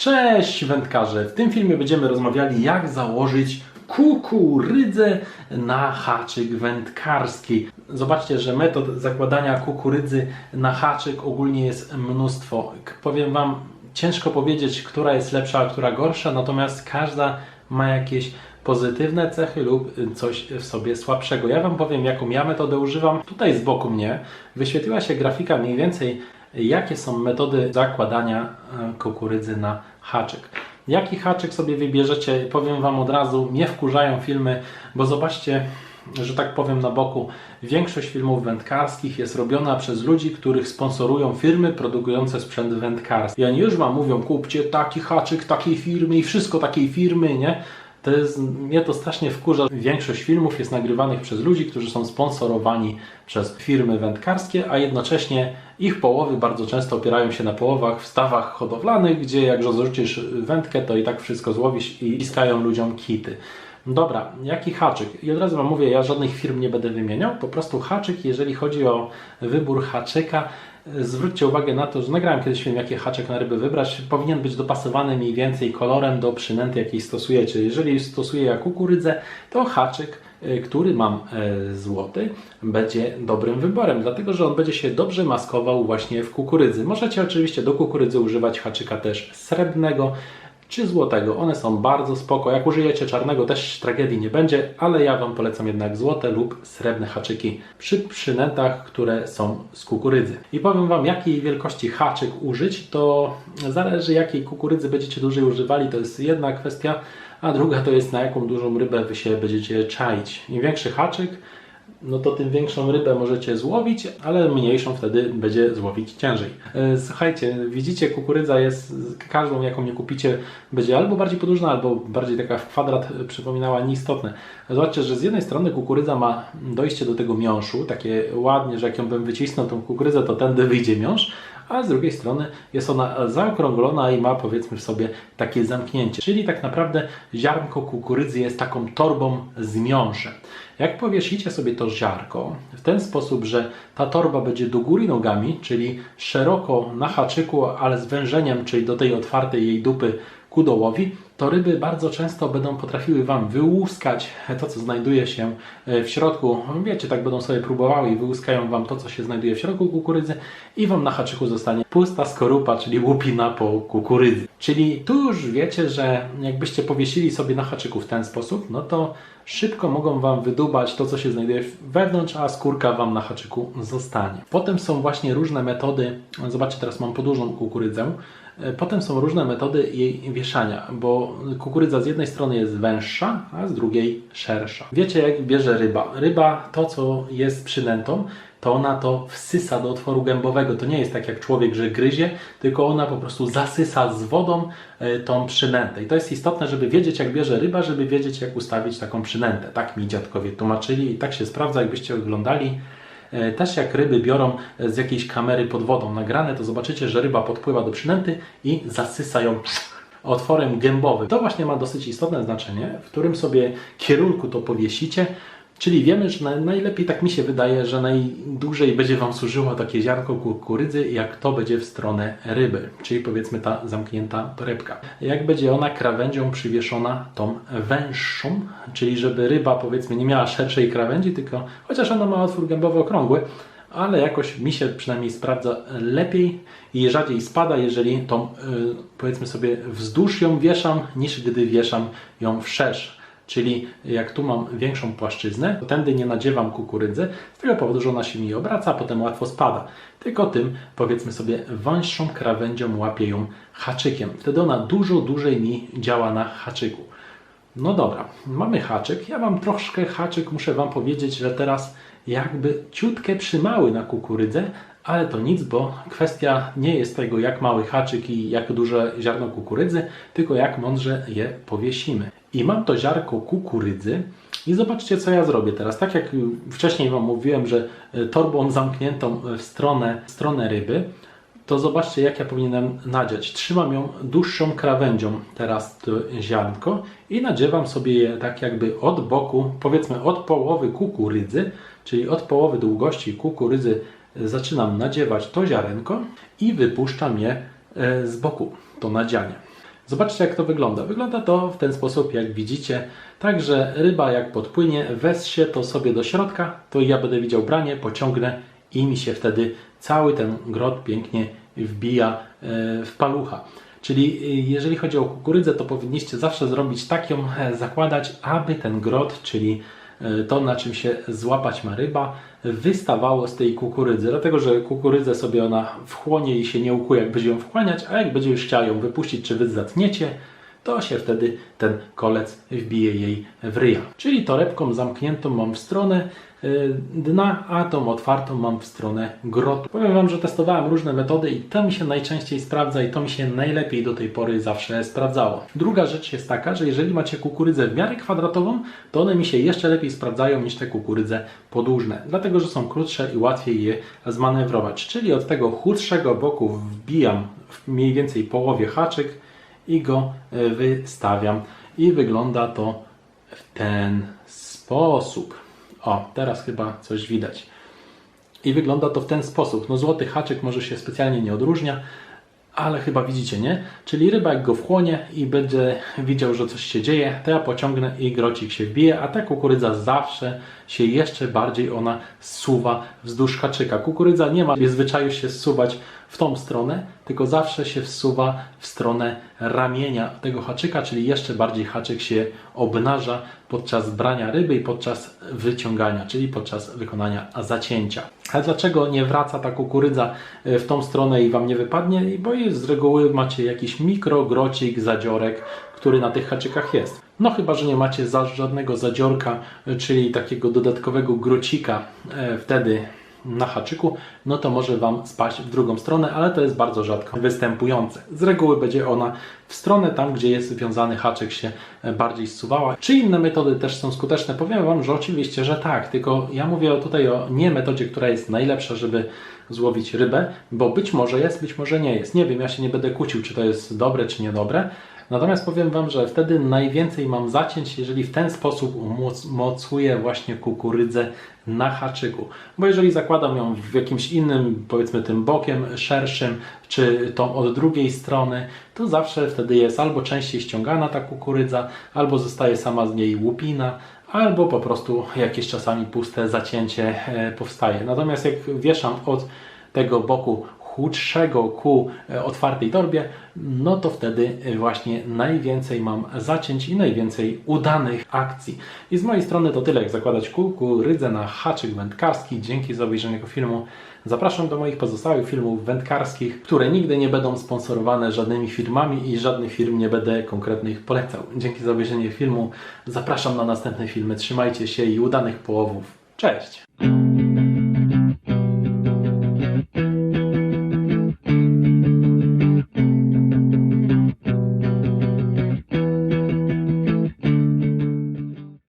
Cześć wędkarze! W tym filmie będziemy rozmawiali jak założyć kukurydzę na haczyk wędkarski. Zobaczcie, że metod zakładania kukurydzy na haczyk ogólnie jest mnóstwo. Powiem Wam, ciężko powiedzieć, która jest lepsza, a która gorsza, natomiast każda ma jakieś pozytywne cechy lub coś w sobie słabszego. Ja Wam powiem, jaką ja metodę używam. Tutaj z boku mnie wyświetliła się grafika mniej więcej, jakie są metody zakładania e, kukurydzy na haczyk. Jaki haczyk sobie wybierzecie, powiem Wam od razu, nie wkurzają filmy, bo zobaczcie, że tak powiem na boku, większość filmów wędkarskich jest robiona przez ludzi, których sponsorują firmy produkujące sprzęt wędkarski. I oni już Wam mówią, kupcie taki haczyk takiej firmy i wszystko takiej firmy, nie? To jest, mnie to strasznie wkurza. Większość filmów jest nagrywanych przez ludzi, którzy są sponsorowani przez firmy wędkarskie, a jednocześnie ich połowy bardzo często opierają się na połowach w stawach hodowlanych, gdzie jak rozrzucisz wędkę, to i tak wszystko złowisz i piskają ludziom kity. Dobra, jaki haczyk? I od razu Wam mówię, ja żadnych firm nie będę wymieniał, po prostu haczyk, jeżeli chodzi o wybór haczyka, Zwróćcie uwagę na to, że nagrałem kiedyś film, jaki haczyk na ryby wybrać. Powinien być dopasowany mniej więcej kolorem do przynęty, jakiej stosujecie. Jeżeli stosuję ja kukurydzę, to haczyk, y, który mam e, złoty, będzie dobrym wyborem, dlatego że on będzie się dobrze maskował właśnie w kukurydzy. Możecie oczywiście do kukurydzy używać haczyka też srebrnego, czy złotego. One są bardzo spoko. Jak użyjecie czarnego, też tragedii nie będzie, ale ja Wam polecam jednak złote lub srebrne haczyki przy przynętach, które są z kukurydzy. I powiem Wam, jakiej wielkości haczyk użyć, to zależy jakiej kukurydzy będziecie dłużej używali, to jest jedna kwestia, a druga to jest na jaką dużą rybę Wy się będziecie czaić. Im większy haczyk, no to tym większą rybę możecie złowić, ale mniejszą wtedy będzie złowić ciężej. E, Słuchajcie, widzicie, kukurydza jest, każdą jaką nie kupicie, będzie albo bardziej podłużna, albo bardziej taka w kwadrat e, przypominała nieistotne. Zobaczcie, że z jednej strony kukurydza ma dojście do tego miąższu, takie ładnie, że jak ją bym wycisnął tą kukurydzę, to tędy wyjdzie miąższ, a z drugiej strony jest ona zaokrąglona i ma powiedzmy w sobie takie zamknięcie. Czyli tak naprawdę ziarnko kukurydzy jest taką torbą z miąższem. Jak powiesicie sobie to ziarko w ten sposób, że ta torba będzie do góry nogami, czyli szeroko na haczyku, ale z wężeniem, czyli do tej otwartej jej dupy ku dołowi, to ryby bardzo często będą potrafiły Wam wyłuskać to, co znajduje się e, w środku. Wiecie, tak będą sobie próbowały i wyłuskają Wam to, co się znajduje w środku kukurydzy i Wam na haczyku zostanie pusta skorupa, czyli łupina po kukurydzy. Czyli tu już wiecie, że jakbyście powiesili sobie na haczyku w ten sposób, no to szybko mogą Wam wydubać to, co się znajduje wewnątrz, a skórka Wam na haczyku zostanie. Potem są właśnie różne metody, zobaczcie, teraz mam podłużną kukurydzę, Potem są różne metody jej wieszania, bo kukurydza z jednej strony jest węższa, a z drugiej szersza. Wiecie, jak bierze ryba? Ryba, to co jest przynętą, to ona to wsysa do otworu gębowego. To nie jest tak jak człowiek, że gryzie, tylko ona po prostu zasysa z wodą e, tą przynętę. I to jest istotne, żeby wiedzieć, jak bierze ryba, żeby wiedzieć, jak ustawić taką przynętę. Tak mi dziadkowie tłumaczyli i tak się sprawdza, jakbyście oglądali. E, Też jak ryby biorą z jakiejś kamery pod wodą nagrane, to zobaczycie, że ryba podpływa do przynęty i zasysa ją otworem gębowym. To właśnie ma dosyć istotne znaczenie, w którym sobie kierunku to powiesicie. Czyli wiemy, że naj- najlepiej, tak mi się wydaje, że najdłużej będzie Wam służyło takie ziarnko kukurydzy, jak to będzie w stronę ryby, czyli powiedzmy ta zamknięta torebka. Jak będzie ona krawędzią przywieszona tą węższą, czyli żeby ryba powiedzmy nie miała szerszej krawędzi, tylko chociaż ona ma otwór gębowy okrągły, ale jakoś mi się przynajmniej sprawdza lepiej i rzadziej spada, jeżeli tą y, powiedzmy sobie wzdłuż ją wieszam, niż gdy wieszam ją wszerz. Czyli jak tu mam większą płaszczyznę, to tędy nie nadziewam kukurydzy, z tego powodu, że ona się mi obraca, a potem łatwo spada. Tylko tym, powiedzmy sobie, wąższą krawędzią łapię ją haczykiem. Wtedy ona dużo dłużej mi działa na haczyku. No dobra, mamy haczyk. Ja mam troszkę haczyk, muszę Wam powiedzieć, że teraz jakby ciutkę przymały na kukurydzę, ale to nic, bo kwestia nie jest tego, jak mały haczyk i jak duże ziarno kukurydzy, tylko jak mądrze je powiesimy. I mam to ziarko kukurydzy i zobaczcie, co ja zrobię teraz. Tak jak wcześniej Wam mówiłem, że e, torbą zamkniętą w stronę, w stronę ryby, to zobaczcie, jak ja powinienem nadziać. Trzymam ją dłuższą krawędzią teraz to ziarnko i nadziewam sobie je tak jakby od boku, powiedzmy od połowy kukurydzy, czyli od połowy długości kukurydzy zaczynam nadziewać to ziarenko i wypuszczam je e, z boku, to nadzianie. Zobaczcie jak to wygląda. Wygląda to w ten sposób jak widzicie. Także ryba jak podpłynie, wes się to sobie do środka, to ja będę widział branie, pociągnę i mi się wtedy cały ten grot pięknie wbija e, w palucha. Czyli y, jeżeli chodzi o kukurydzę, to powinniście zawsze zrobić tak ją e, zakładać, aby ten grot, czyli e, to na czym się złapać ma ryba, wystawało z tej kukurydzy. Dlatego, że kukurydzę sobie ona wchłonie i się nie ukuje, jak będzie ją wchłaniać, a jak będzie już chciała ją wypuścić, czy wy zatniecie, to się wtedy ten kolec wbije jej w ryja. Czyli torebką zamkniętą mam w stronę y, dna, a tą otwartą mam w stronę grotu. Powiem Wam, że testowałem różne metody i to mi się najczęściej sprawdza i to mi się najlepiej do tej pory zawsze sprawdzało. Druga rzecz jest taka, że jeżeli macie kukurydzę w miarę kwadratową, to one mi się jeszcze lepiej sprawdzają niż te kukurydze podłużne, dlatego że są krótsze i łatwiej je zmanewrować. Czyli od tego chudszego boku wbijam w mniej więcej połowie haczyk, i go e, wystawiam. I wygląda to w ten sposób. O, teraz chyba coś widać. I wygląda to w ten sposób. No złoty haczyk może się specjalnie nie odróżnia, ale chyba widzicie, nie? Czyli ryba jak go wchłonie i będzie widział, że coś się dzieje, to ja pociągnę i grocik się wbije, a ta kukurydza zawsze się jeszcze bardziej ona zsuwa wzdłuż haczyka. Kukurydza nie ma zwyczaju się zsuwać w tą stronę, tylko zawsze się wsuwa w stronę ramienia tego haczyka, czyli jeszcze bardziej haczyk się obnaża podczas brania ryby i podczas wyciągania, czyli podczas wykonania zacięcia. A dlaczego nie wraca ta kukurydza e, w tą stronę i Wam nie wypadnie? Bo z reguły macie jakiś mikrogrocik, zadziorek, który na tych haczykach jest. No chyba, że nie macie żadnego zadziorka, e, czyli takiego dodatkowego grocika e, wtedy na haczyku, no to może Wam spaść w drugą stronę, ale to jest bardzo rzadko występujące. Z reguły będzie ona w stronę tam, gdzie jest związany haczyk się e, bardziej zsuwała. Czy inne metody też są skuteczne? Powiem Wam, że oczywiście, że tak, tylko ja mówię tutaj o nie metodzie, która jest najlepsza, żeby złowić rybę, bo być może jest, być może nie jest. Nie wiem, ja się nie będę kłócił, czy to jest dobre, czy niedobre. Natomiast powiem Wam, że wtedy najwięcej mam zacięć, jeżeli w ten sposób umocuję właśnie kukurydzę na haczyku. Bo jeżeli zakładam ją w jakimś innym, powiedzmy tym bokiem szerszym, czy tą od drugiej strony, to zawsze wtedy jest albo częściej ściągana ta kukurydza, albo zostaje sama z niej łupina, albo po prostu jakieś czasami puste zacięcie e, powstaje. Natomiast jak wieszam od tego boku chudszego ku e, otwartej torbie, no to wtedy e, właśnie najwięcej mam zacięć i najwięcej udanych akcji. I z mojej strony to tyle, jak zakładać kukurydzę na haczyk wędkarski. Dzięki za obejrzenie tego filmu. Zapraszam do moich pozostałych filmów wędkarskich, które nigdy nie będą sponsorowane żadnymi firmami i żadnych firm nie będę konkretnych polecał. Dzięki za obejrzenie filmu. Zapraszam na następne filmy. Trzymajcie się i udanych połowów. Cześć!